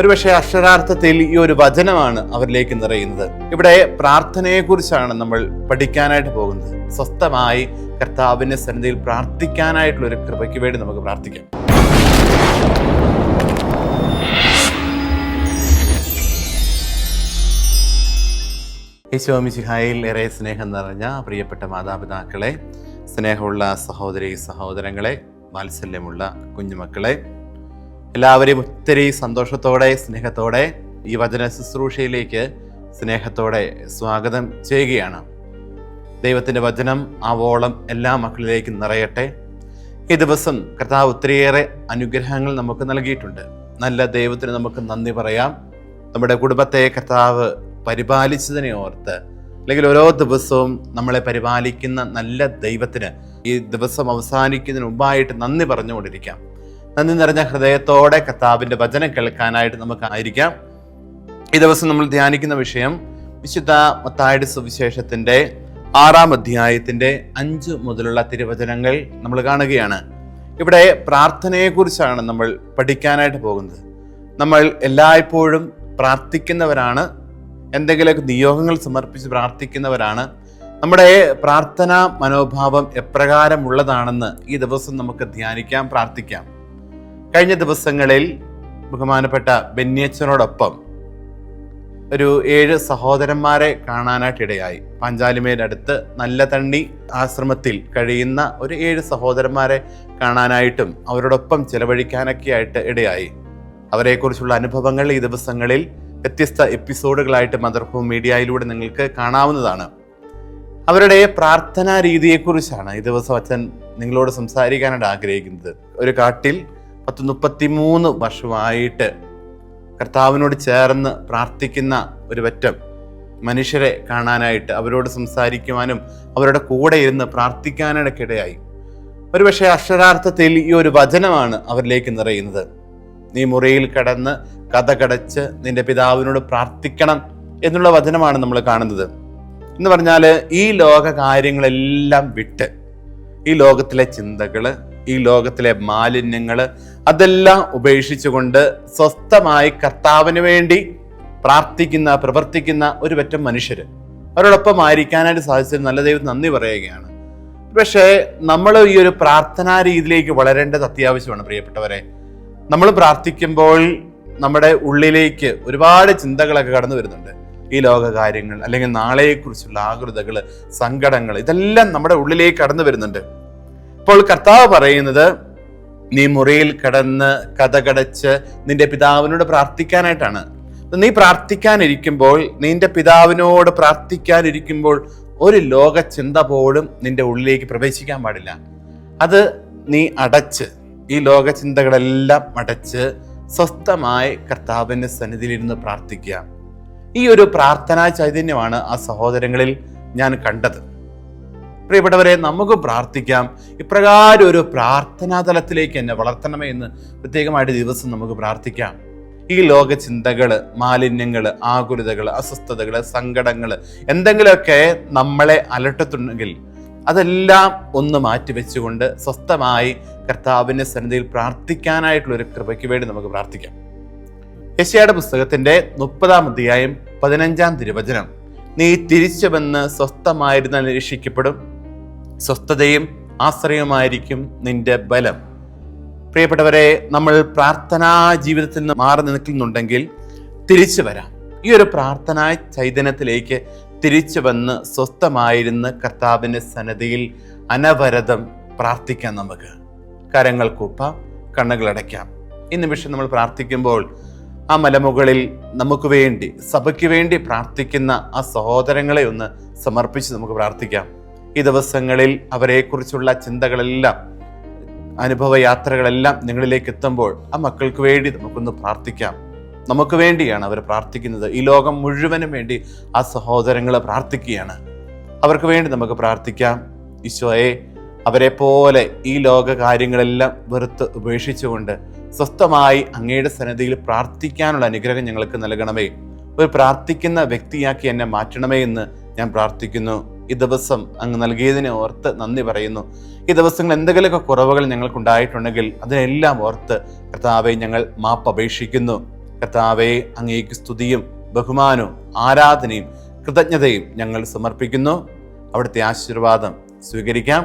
ഒരുപക്ഷെ അക്ഷരാർത്ഥത്തിൽ ഈ ഒരു വചനമാണ് അവരിലേക്ക് നിറയുന്നത്. ഇവിടെ പ്രാർത്ഥനയെക്കുറിച്ചാണ് നമ്മൾ പഠിക്കാനായിട്ട് പോകുന്നത്. സ്വസ്ഥമായി കർത്താവിന്റെ സന്നിധിയിൽ പ്രാർത്ഥിക്കാനായിട്ടുള്ള ഒരു കൃപയ്ക്ക് വേണ്ടി നമുക്ക് പ്രാർത്ഥിക്കാം. യേശോമിശിഹായിൽ ഏറെ സ്നേഹം നിറഞ്ഞ പ്രിയപ്പെട്ട മാതാപിതാക്കളെ സ്നേഹമുള്ള സഹോദരി സഹോദരങ്ങളെ വാത്സല്യമുള്ള കുഞ്ഞുമക്കളെ എല്ലാവരെയും ഒത്തിരി സന്തോഷത്തോടെ സ്നേഹത്തോടെ ഈ വചന ശുശ്രൂഷയിലേക്ക് സ്നേഹത്തോടെ സ്വാഗതം ചെയ്യുകയാണ്. ദൈവത്തിന്റെ വചനം ആവോളം എല്ലാ മക്കളിലേക്കും നിറയട്ടെ. ഈ ദിവസം കർത്താവ് ഒത്തിരിയേറെ അനുഗ്രഹങ്ങൾ നമുക്ക് നൽകിയിട്ടുണ്ട്. നല്ല ദൈവത്തിന് നമുക്ക് നന്ദി പറയാം. നമ്മുടെ കുടുംബത്തെ കർത്താവ് പരിപാലിച്ചതിനെ ഓർത്ത് അല്ലെങ്കിൽ ഓരോ ദിവസവും നമ്മളെ പരിപാലിക്കുന്ന നല്ല ദൈവത്തിന് ഈ ദിവസം അവസാനിക്കുന്നതിന് മുമ്പായിട്ട് നന്ദി പറഞ്ഞുകൊണ്ടിരിക്കാം. നന്ദി നിറഞ്ഞ ഹൃദയത്തോടെ കർത്താവിന്റെ വചനം കേൾക്കാനായിട്ട് നമുക്ക് ആയിരിക്കാം. ഈ ദിവസം നമ്മൾ ധ്യാനിക്കുന്ന വിഷയം വിശുദ്ധ മത്തായുടെ സുവിശേഷത്തിന്റെ ആറാം അധ്യായത്തിന്റെ അഞ്ച് മുതലുള്ള തിരുവചനങ്ങൾ നമ്മൾ കാണുകയാണ്. ഇവിടെ പ്രാർത്ഥനയെക്കുറിച്ചാണ് നമ്മൾ പഠിക്കാനായിട്ട് പോകുന്നത്. നമ്മൾ എല്ലായ്പ്പോഴും പ്രാർത്ഥിക്കുന്നവരാണ്. എന്തെങ്കിലുമൊക്കെ നിയോഗങ്ങൾ സമർപ്പിച്ച് പ്രാർത്ഥിക്കുന്നവരാണ്. നമ്മുടെ പ്രാർത്ഥനാ മനോഭാവം എപ്രകാരമുള്ളതാണെന്ന് ഈ ദിവസം നമുക്ക് ധ്യാനിക്കാം പ്രാർത്ഥിക്കാം. കഴിഞ്ഞ ദിവസങ്ങളിൽ ബഹുമാനപ്പെട്ട ബെന്നിയച്ചനോടൊപ്പം ഒരു ഏഴ് സഹോദരന്മാരെ കാണാനായിട്ടിടയായി. പാഞ്ചാലിമേന്റെ അടുത്ത് നല്ല തണ്ണി ആശ്രമത്തിൽ കഴിയുന്ന ഒരു ഏഴ് സഹോദരന്മാരെ കാണാനായിട്ടും അവരോടൊപ്പം ചെലവഴിക്കാനൊക്കെ ആയിട്ട് ഇടയായി. അവരെക്കുറിച്ചുള്ള അനുഭവങ്ങൾ ഈ ദിവസങ്ങളിൽ വ്യത്യസ്ത എപ്പിസോഡുകളായിട്ട് മദർഹോം മീഡിയയിലൂടെ നിങ്ങൾക്ക് കാണാവുന്നതാണ്. അവരുടെ പ്രാർത്ഥനാ രീതിയെക്കുറിച്ചാണ് ഈ ദിവസം അച്ഛൻ നിങ്ങളോട് സംസാരിക്കാനായിട്ട് ആഗ്രഹിക്കുന്നത്. ഒരു കാട്ടിൽ പത്ത് മുപ്പത്തി മൂന്ന് വർഷമായിട്ട് കർത്താവിനോട് ചേർന്ന് പ്രാർത്ഥിക്കുന്ന ഒരു പറ്റം മനുഷ്യരെ കാണാനായിട്ട് അവരോട് സംസാരിക്കുവാനും അവരുടെ കൂടെ ഇരുന്ന് പ്രാർത്ഥിക്കാനൊക്കെ ഇടയായി ഒരുപക്ഷെ അക്ഷരാർത്ഥത്തിൽ ഈ ഒരു വചനമാണ് അവരിലേക്ക് നിറയുന്നത്. നീ മുറിയിൽ കടന്ന് കഥ കടച്ച് നിന്റെ പിതാവിനോട് പ്രാർത്ഥിക്കണം എന്നുള്ള വചനമാണ് നമ്മൾ കാണുന്നത്. എന്ന് പറഞ്ഞാൽ ഈ ലോക കാര്യങ്ങളെല്ലാം വിട്ട് ഈ ലോകത്തിലെ ചിന്തകൾ ഈ ലോകത്തിലെ മാലിന്യങ്ങൾ അതെല്ലാം ഉപേക്ഷിച്ചുകൊണ്ട് സ്വസ്ഥമായി കർത്താവിന് വേണ്ടി പ്രാർത്ഥിക്കുന്ന പ്രവർത്തിക്കുന്ന ഒരു പറ്റം മനുഷ്യർ അവരോടൊപ്പം ആയിരിക്കാനായിട്ട് സാധിച്ചത് നല്ല ദൈവം നന്ദി പറയുകയാണ്. പക്ഷേ നമ്മൾ ഈ ഒരു പ്രാർത്ഥനാ രീതിയിലേക്ക് വളരേണ്ടത് അത്യാവശ്യമാണ് പ്രിയപ്പെട്ടവരെ. നമ്മൾ പ്രാർത്ഥിക്കുമ്പോൾ നമ്മുടെ ഉള്ളിലേക്ക് ഒരുപാട് ചിന്തകളൊക്കെ കടന്നു വരുന്നുണ്ട്. ഈ ലോക കാര്യങ്ങൾ അല്ലെങ്കിൽ നാളെയെക്കുറിച്ചുള്ള ആകൃതകൾ സങ്കടങ്ങൾ ഇതെല്ലാം നമ്മുടെ ഉള്ളിലേക്ക് കടന്നു വരുന്നുണ്ട്. ഇപ്പോൾ കർത്താവ് പറയുന്നത് നീ മുറിയിൽ കടന്ന് കഥ കടച്ച് നിന്റെ പിതാവിനോട് പ്രാർത്ഥിക്കാനായിട്ടാണ്. നീ പ്രാർത്ഥിക്കാനിരിക്കുമ്പോൾ നിന്റെ പിതാവിനോട് പ്രാർത്ഥിക്കാനിരിക്കുമ്പോൾ ഒരു ലോക ചിന്ത പോലും നിന്റെ ഉള്ളിലേക്ക് പ്രവേശിക്കാൻ പാടില്ല. അത് നീ അടച്ച് ഈ ലോക ചിന്തകളെല്ലാം അടച്ച് സ്വസ്ഥമായി കർത്താവിന്റെ സന്നിധിയിലിരുന്ന് പ്രാർത്ഥിക്കുക. ഈ ഒരു പ്രാർത്ഥനാ ചൈതന്യമാണ് ആ സഹോദരങ്ങളിൽ ഞാൻ കണ്ടത്. പ്രിയപ്പെട്ടവരെ നമുക്ക് പ്രാർത്ഥിക്കാം. ഇപ്രകാരം ഒരു പ്രാർത്ഥനാ തലത്തിലേക്ക് എന്നെ വളർത്തണമേ എന്ന് പ്രത്യേകമായിട്ട് ദിവസം നമുക്ക് പ്രാർത്ഥിക്കാം. ഈ ലോക ചിന്തകൾ മാലിന്യങ്ങൾ ആകുലതകൾ അസ്വസ്ഥതകൾ സങ്കടങ്ങൾ എന്തെങ്കിലുമൊക്കെ നമ്മളെ അലട്ടത്തുണ്ടെങ്കിൽ അതെല്ലാം ഒന്ന് മാറ്റിവെച്ചുകൊണ്ട് സ്വസ്ഥമായി കർത്താവിന്റെ സന്നിധിയിൽ പ്രാർത്ഥിക്കാനായിട്ടുള്ള ഒരു കൃപയ്ക്ക് വേണ്ടി നമുക്ക് പ്രാർത്ഥിക്കാം. യശയുടെ പുസ്തകത്തിന്റെ മുപ്പതാം അധ്യായം പതിനഞ്ചാം തിരുവചനം. നീ തിരിച്ചു വന്ന് സ്വസ്ഥമായിരുന്ന നിരീക്ഷിക്കപ്പെടും. സ്വസ്ഥതയും ആശ്രയമായിരിക്കും നിന്റെ ബലം. പ്രിയപ്പെട്ടവരെ നമ്മൾ പ്രാർത്ഥനാ ജീവിതത്തിൽ നിന്ന് മാറി നിൽക്കുന്നുണ്ടെങ്കിൽ തിരിച്ചു വരാം. ഈ ഒരു പ്രാർത്ഥനാ ചൈതന്യത്തിലേക്ക് തിരിച്ചു വന്ന് സ്വസ്ഥമായിരുന്ന് കർത്താവിന്റെ സന്നദ്ധിയിൽ അനവരതം പ്രാർത്ഥിക്കാം നമുക്ക്. കരങ്ങൾ കൂപ്പാം കണ്ണുകളടയ്ക്കാം ഈ നിമിഷം നമ്മൾ പ്രാർത്ഥിക്കുമ്പോൾ ആ മലമുകളിൽ നമുക്ക് വേണ്ടി സഭയ്ക്ക് വേണ്ടി പ്രാർത്ഥിക്കുന്ന ആ സഹോദരങ്ങളെ ഒന്ന് സമർപ്പിച്ച് നമുക്ക് പ്രാർത്ഥിക്കാം. ഈ ദിവസങ്ങളിൽ അവരെക്കുറിച്ചുള്ള ചിന്തകളെല്ലാം അനുഭവ യാത്രകളെല്ലാം നിങ്ങളിലേക്ക് എത്തുമ്പോൾ ആ മക്കൾക്ക് വേണ്ടി നമുക്കൊന്ന് പ്രാർത്ഥിക്കാം. നമുക്ക് വേണ്ടിയാണ് അവർ പ്രാർത്ഥിക്കുന്നത്. ഈ ലോകം മുഴുവനും വേണ്ടി ആ സഹോദരങ്ങൾ പ്രാർത്ഥിക്കുകയാണ്. അവർക്ക് വേണ്ടി നമുക്ക് പ്രാർത്ഥിക്കാം. ഈശോയെ അവരെ പോലെ ഈ ലോക കാര്യങ്ങളെല്ലാം വെറുത്ത് ഉപേക്ഷിച്ചുകൊണ്ട് സ്വസ്ഥമായി അങ്ങയുടെ സന്നദ്ധിയിൽ പ്രാർത്ഥിക്കാനുള്ള അനുഗ്രഹം ഞങ്ങൾക്ക് നൽകണമേ. ഒരു പ്രാർത്ഥിക്കുന്ന വ്യക്തിയാക്കി എന്നെ മാറ്റണമേ എന്ന് ഞാൻ പ്രാർത്ഥിക്കുന്നു. ഈ ദിവസം അങ്ങ് നൽകിയതിനെ ഓർത്ത് നന്ദി പറയുന്നു. ഈ ദിവസങ്ങൾ എന്തെങ്കിലുമൊക്കെ കുറവുകൾ ഞങ്ങൾക്കുണ്ടായിട്ടുണ്ടെങ്കിൽ അതിനെല്ലാം ഓർത്ത് കർത്താവെ ഞങ്ങൾ മാപ്പ് അപേക്ഷിക്കുന്നു. കർത്താവെ അങ്ങേക്ക് സ്തുതിയും ബഹുമാനവും ആരാധനയും കൃതജ്ഞതയും ഞങ്ങൾ സമർപ്പിക്കുന്നു. അവിടുത്തെ ആശീർവാദം സ്വീകരിക്കാം.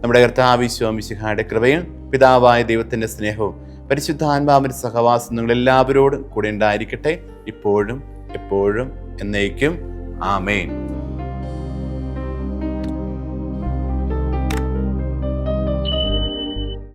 നമ്മുടെ കർത്താവിശ്വമിശിഹായുടെ കൃപയും പിതാവായ ദൈവത്തിന്റെ സ്നേഹവും പരിശുദ്ധാത്മാവിന്റെ സഹവാസം നിങ്ങൾ എല്ലാവരോടും കൂടെ ഉണ്ടായിരിക്കട്ടെ. ഇപ്പോഴും എപ്പോഴും എന്നേക്കും. ആമേൻ.